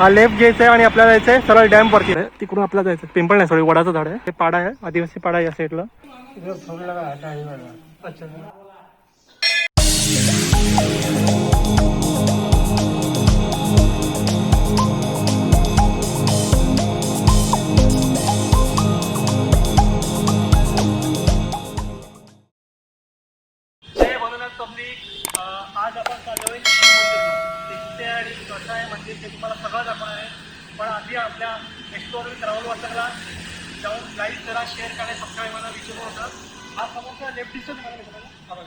हा लेफ्ट घ्यायचा आहे आणि आपल्याला जायचं आहे सरळ डॅम वरती आहे. तिकडून आपल्याला जायचं. पिंपळ नाही सॉरी वडाचं झाड आहे हे पाडा आहे आदिवासी पाडा या साईडला अच्छा नेक्स्ट आपल्या एक्सप्लोर ट्रॅव्हल वाटरला जाऊन लाईक करा शेअर करा सबस्क्राईब मला विचारू नका हा समोरचा लेफ्ट दिसतो तुम्हाला मित्रांनो? बघा.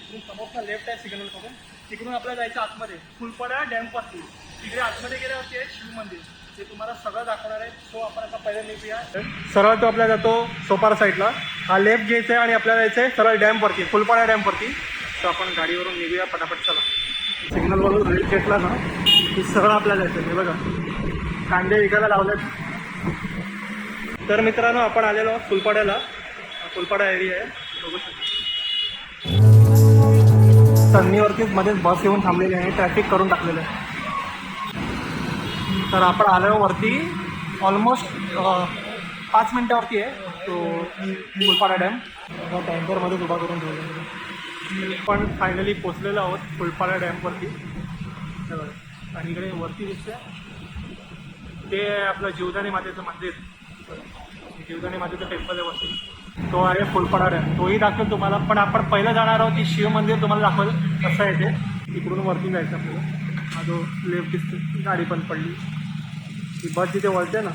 इकडून समोरचा लेफ्ट आहे सिग्नल करून तिकडून आपल्याला जायचं आतमध्ये. फुलपडा डॅमपासून तिकडे आतमध्ये गेल्यावरती आहे शिव मंदिर. ते तुम्हाला सगळं दाखवणार आहे. सो आपण आता पहिल्या निघूया सरळ तो आपल्याला जातो सोपारा साईडला हा लेफ्ट घ्यायचा आहे आणि आपल्याला जायचं आहे सरळ डॅमवरती फुलपाडा डॅमवरती तर आपण गाडीवरून निघूया. पटापट चला. सिग्नलवरून रेड घेतला ना की सरळ आपल्याला जायचं आहे. बघा. कांदे विकायला लावलेत. तर मित्रांनो आपण आलेलो आहोत फुलपाड्याला. फुलपाडा एरिया आहे. बघू शकता मध्येच बस येऊन थांबलेली आहे. ट्रॅफिक करून टाकलेलं आहे. तर आपण आलो वरती ऑलमोस्ट पाच मिनटावरती आहे. तो फुलपाडा डॅम. टँकरमध्येच उभा करून ठेवलेला पण फायनली पोचलेलो आहोत फुलपाडा डॅमवरती. आणि इकडे वरती दिसतंय. ते आहे आपलं जीवदानी मातेचं मंदिर. जीवदानी मातेचं टेम्पल आहे वरती. तो आहे फुलपाडा डॅम तोही दाखवेल तुम्हाला. पण आपण पहिलं जाणार आहोत की शिव मंदिर तुम्हाला दाखवेल. कसं आहे ते. तिकडून वरती जायचं आपल्याला. हा जो लेफ्ट दिसतो गाडी पण पडली. ती बस जिथे वळते ना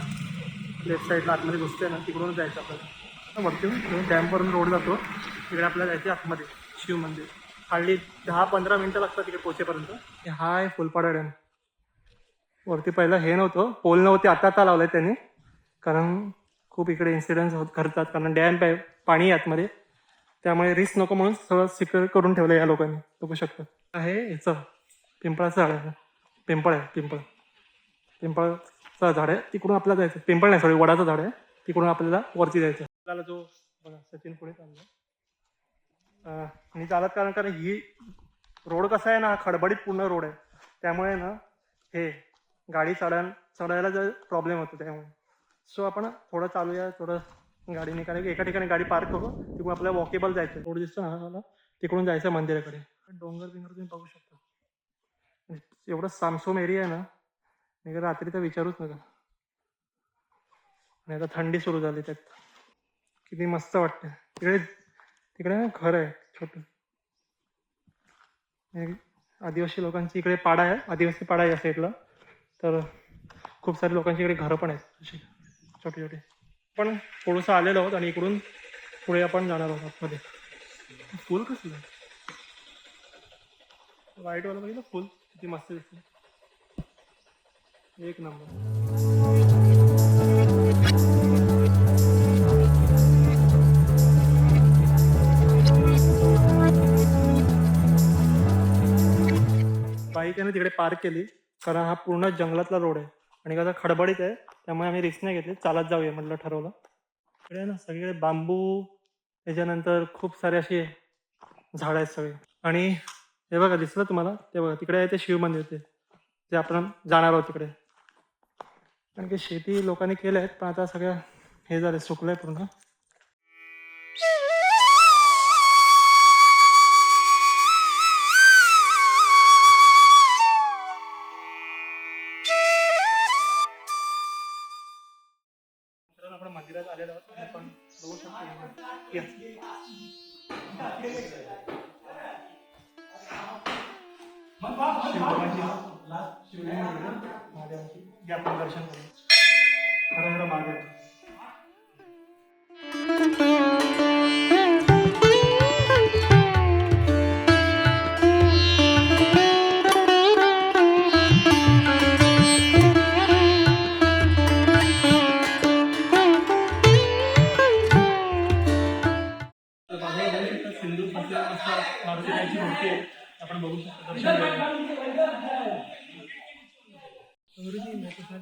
लेफ्ट साईडला आतमध्ये घुसते ना तिकडून जायचं आपल्याला. वरती डॅमवरून रोड जातो. तिकडे आपल्याला जायचं आहे आतमध्ये शिव मंदिर. हार्डली दहा पंधरा मिनटं लागतात तिकडे पोचेपर्यंत हा आहे फुलपाडा डॅम वरती पहिलं हे नव्हतं. पोल नव्हते आता आता लावलंय त्यांनी. कारण खूप इकडे इन्सिडेंट्स होत करतात कारण डॅम पाय पाणी आहे आतमध्ये. त्यामुळे रिस्क नको म्हणून सगळं सिक्युअर करून ठेवलं या लोकांनी. बघू शकतात आहे याचं. पिंपळाचं झाड आहे. पिंपळ आहे पिंपळ. पिंपळचं झाड आहे. तिकडून आपल्याला जायचं. पिंपळ नाही सॉरी वडाचं झाड आहे. तिकडून आपल्याला वरती जायचं. आपल्याला जो बघा सचिन पुढे चालला आणि चालत कारण कारण ही रोड कसा आहे ना खडबडीत पूर्ण रोड आहे. त्यामुळे ना हे गाडी चढायला चढायला जर प्रॉब्लेम होतो त्यामुळे. सो आपण थोडं चालूया थोडं गाडीने कारण की एका ठिकाणी गाडी पार्क करू तिकडून आपल्याला वॉकेबल जायचं थोडं दिसतं तिकडून जायचं मंदिराकडे. डोंगर बिंगर तुम्ही बघू शकता. एवढं सामसोम एरिया आहे ना नाही रात्री तर विचारूच नका. आणि आता थंडी सुरू झाली त्यात. किती मस्त वाटतं तिकडे तिकडे ना घर आहे छोटं. आदिवासी लोकांची इकडे पाडा आहे. आदिवासी पाडा आहे या साईडला तर खूप सारे लोकांची इकडे घरं पण आहेत. अशी छोटे छोटे. पण थोडंसं आलेलो आहोत आणि इकडून पुढे आपण जाणार आहोत आतमध्ये. फुल कसलं? व्हाईटवाला बघितलं? फुल. किती मस्त दिसतं एक नंबर बाईक आहे ना तिकडे पार्क केली. कारण हा पूर्ण जंगलातला रोड आहे. आणि कसं खडबडीत आहे. त्यामुळे आम्ही रिस्क नाही घेतली. चालत जाऊया म्हटलं ठरवलं. इकडे आहे ना सगळीकडे बांबू त्याच्यानंतर खूप सारे असे झाडं आहेत सगळे. आणि हे बघा दिसलं तुम्हाला? ते बघा तिकडे आहे ते शिव मंदिर ते. जे आपण जाणार आहोत तिकडे. कारण की शेती लोकांनी केल्या आहेत पण आता सगळ्या हे झालं सुकलं आहे पूर्ण. मंदिरात आलेला आहोत. आपण बघू शकतो. या. शिवलिंगाची शिवलिंग महादेवाची. जे आपण दर्शन करू. हर हर महादेव.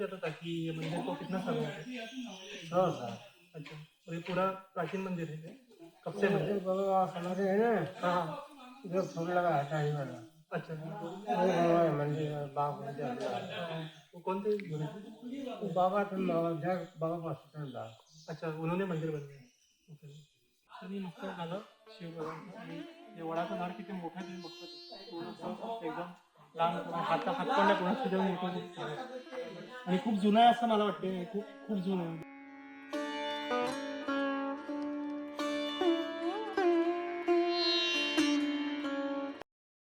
अंग्रेजी में पूछना चाहता था कि ये मंदिर को कितना साल हो गया? सौ साल। अच्छा और ये पूरा प्राचीन मंदिर है क्या? कब से मंदिर? इधर बाबा हमारे है ना। हाँ हाँ। इधर फूल लगा है टाइम वाला। अच्छा वो बाबा है मंदिर में बाग में जल रहा है। कोणते गुरुजी बाबा तुम बाबा त्या बाबा पासून जा अच्छा उन्होंने मंदिर बनले ओके। आणि मस्त झालं शिवबाबांचं आणि हे वडाचं झाड किती मोठं आहे तुम्ही बघतो पूर्ण असं एकदम लहान आहे. आणि खूप जुनं आहे असं मला वाटते खूप खूप जुनं आहे.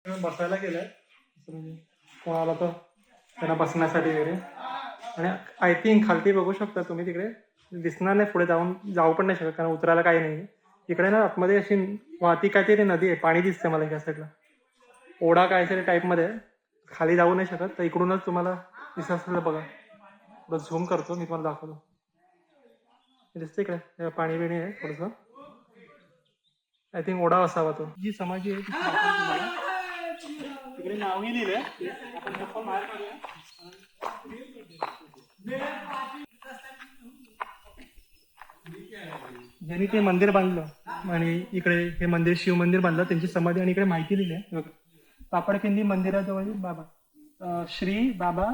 बसायला गेलंय. म्हणजे कोणाला तर त्यांना बसण्यासाठी वगैरे. आणि आय थिंक खालती बघू शकता तुम्ही तिकडे. दिसणार नाही पुढे जाऊन जाऊ पण नाही शकत कारण उतरायला काही नाही इकडे ना आतमध्ये अशी वाहती काहीतरी नदी आहे पाणी दिसते मला या साईडला ओढा काहीतरी टाईपमध्ये आहे. खाली जाऊ नाही शकत तर इकडूनच तुम्हाला दिसत असेल बघा. बस झूम करतो मी तुम्हाला दाखवतो. हे दिसते इकडे पाणी बिणी आहे थोडंसं. आय थिंक ओढा असावा तो. जी समाजी आहे तिकडे नावही लिहिलंय. आपण बाहेर ज्यांनी ते मंदिर बांधलं आणि इकडे हे मंदिर शिव मंदिर बांधलं त्यांची समाधी आणि इकडे माहिती लिहिली आहे. पापडखिंडी मंदिराजवळ बाबा. श्री बाबा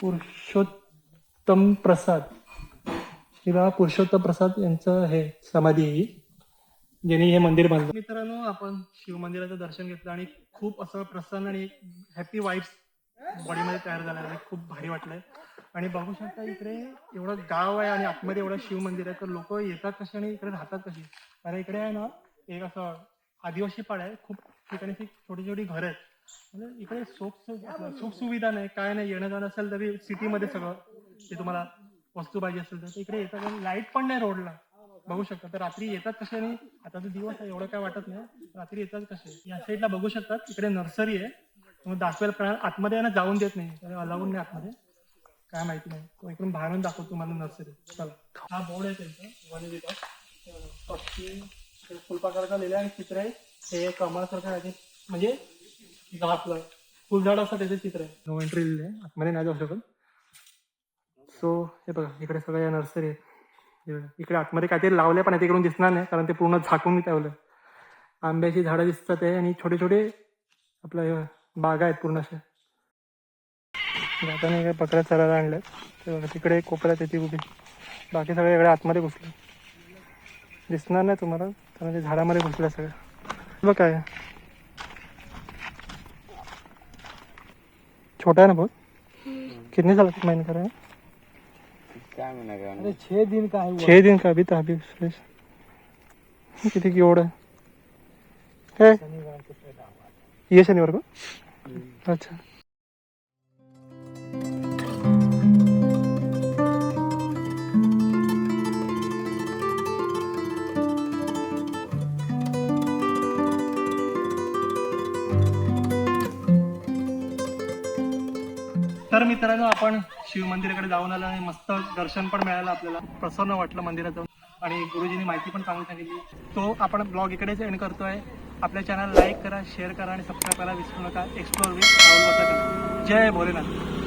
पुरुषोत्तम प्रसाद. श्री बाबा पुरुषोत्तम प्रसाद यांचं हे समाधी ही. ज्यांनी हे मंदिर बांधलं. मित्रांनो आपण शिव मंदिराचं दर्शन घेतलं आणि खूप असं प्रसन्न आणि हॅपी वाईब्स बॉडीमध्ये तयार झाला आणि खूप भारी वाटलंय. आणि बघू शकता इकडे एवढं गाव आहे आणि आतमध्ये एवढं शिव मंदिर आहे तर लोक येतात कसे आणि इकडे राहतात कशी? कारण इकडे आहे ना एक असं आदिवासी पाड आहे खूप ठिकाणी छोटी छोटी घरं आहेत. म्हणजे इकडे सुख सुख सुविधा नाही काय नाही. येणं जाणं असेल तरी सिटीमध्ये सगळं ते तुम्हाला वस्तू पाहिजे असेल तर. इकडे येतात लाइट पण नाही रोडला. बघू शकता. तर रात्री येतात कसे आणि आता तर दिवस आहे एवढं काय वाटत नाही. रात्री येतात कसे? या साईडला बघू शकतात. इकडे नर्सरी आहे. मग दाखवेल कारण आतमध्ये यांना जाऊन देत नाही. अलाउड नाही आतमध्ये. काय माहिती नाही. तो इकडून बाहेरून दाखवतो तुम्हाला नर्सरी. चला. हा बोर्ड आहे त्यांचा. वन विभाग. पक्षी लिहिलं आहे आणि चित्र आहे. हे कमळासारखं आहे म्हणजे झाड आपलं फुलझाड असं त्याचे चित्र आहे. नो एंट्री लिहिलं आहे. आतमध्ये नाही जाऊ शकत. सो हे बघा इकडे सगळ्या या नर्सरी आहेत. इकडे आतमध्ये काहीतरी लावले पण आहे तिकडून दिसणार नाही कारण ते पूर्ण झाकून ठेवलं आंब्याची झाडं दिसतात आहे आणि छोटे छोटे आपलं हे बागा आहेत पूर्ण अशा. जाताना काय पकड्या चरायला आणलं ते बघा तिकडे कोपऱ्यात येते उभी. बाकी सगळे इकडे आतमध्ये घुसले. दिसणार नाही तुम्हाला? कारण ते झाडामध्ये घुसलं सगळं. बघ काय. छोटा है ना बहुत कितने साल का मैंने करा है अरे छह दिन का है छह दिन का अभी था अभी किती की ओढ आहे? हुआ ये शनिवार को? अच्छा. तर मित्रांनो आपण शिव मंदिराकडे जाऊन आलो आणि मस्त दर्शन पण मिळालं आपल्याला. प्रसन्न वाटलं मंदिरात जाऊन. आणि गुरुजींनी माहिती पण चांगली सांगितली. तो आपण ब्लॉग इकडेच एंड करतोय. आपल्या चॅनल लाईक करा शेअर करा आणि सबस्क्राईब करायला विसरू नका. एक्सप्लोर विथ राहुल जय भोलेनाथ.